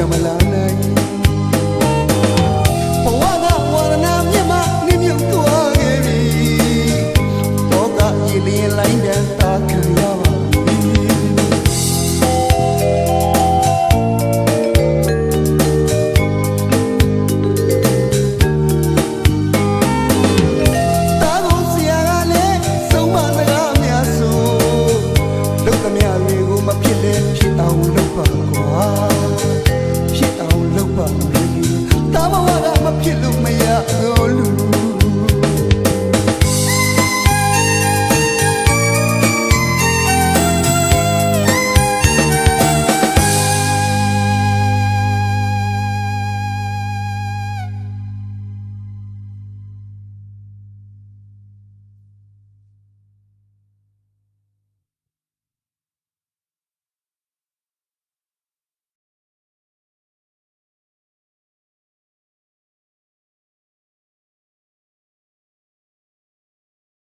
ပြန်မလာနိုင်ဘဝကဝရဏမြတ်မနှမြုပ်သွားခဲ့ပြီဘောကရည်လင်းလိုက် dünyaya öl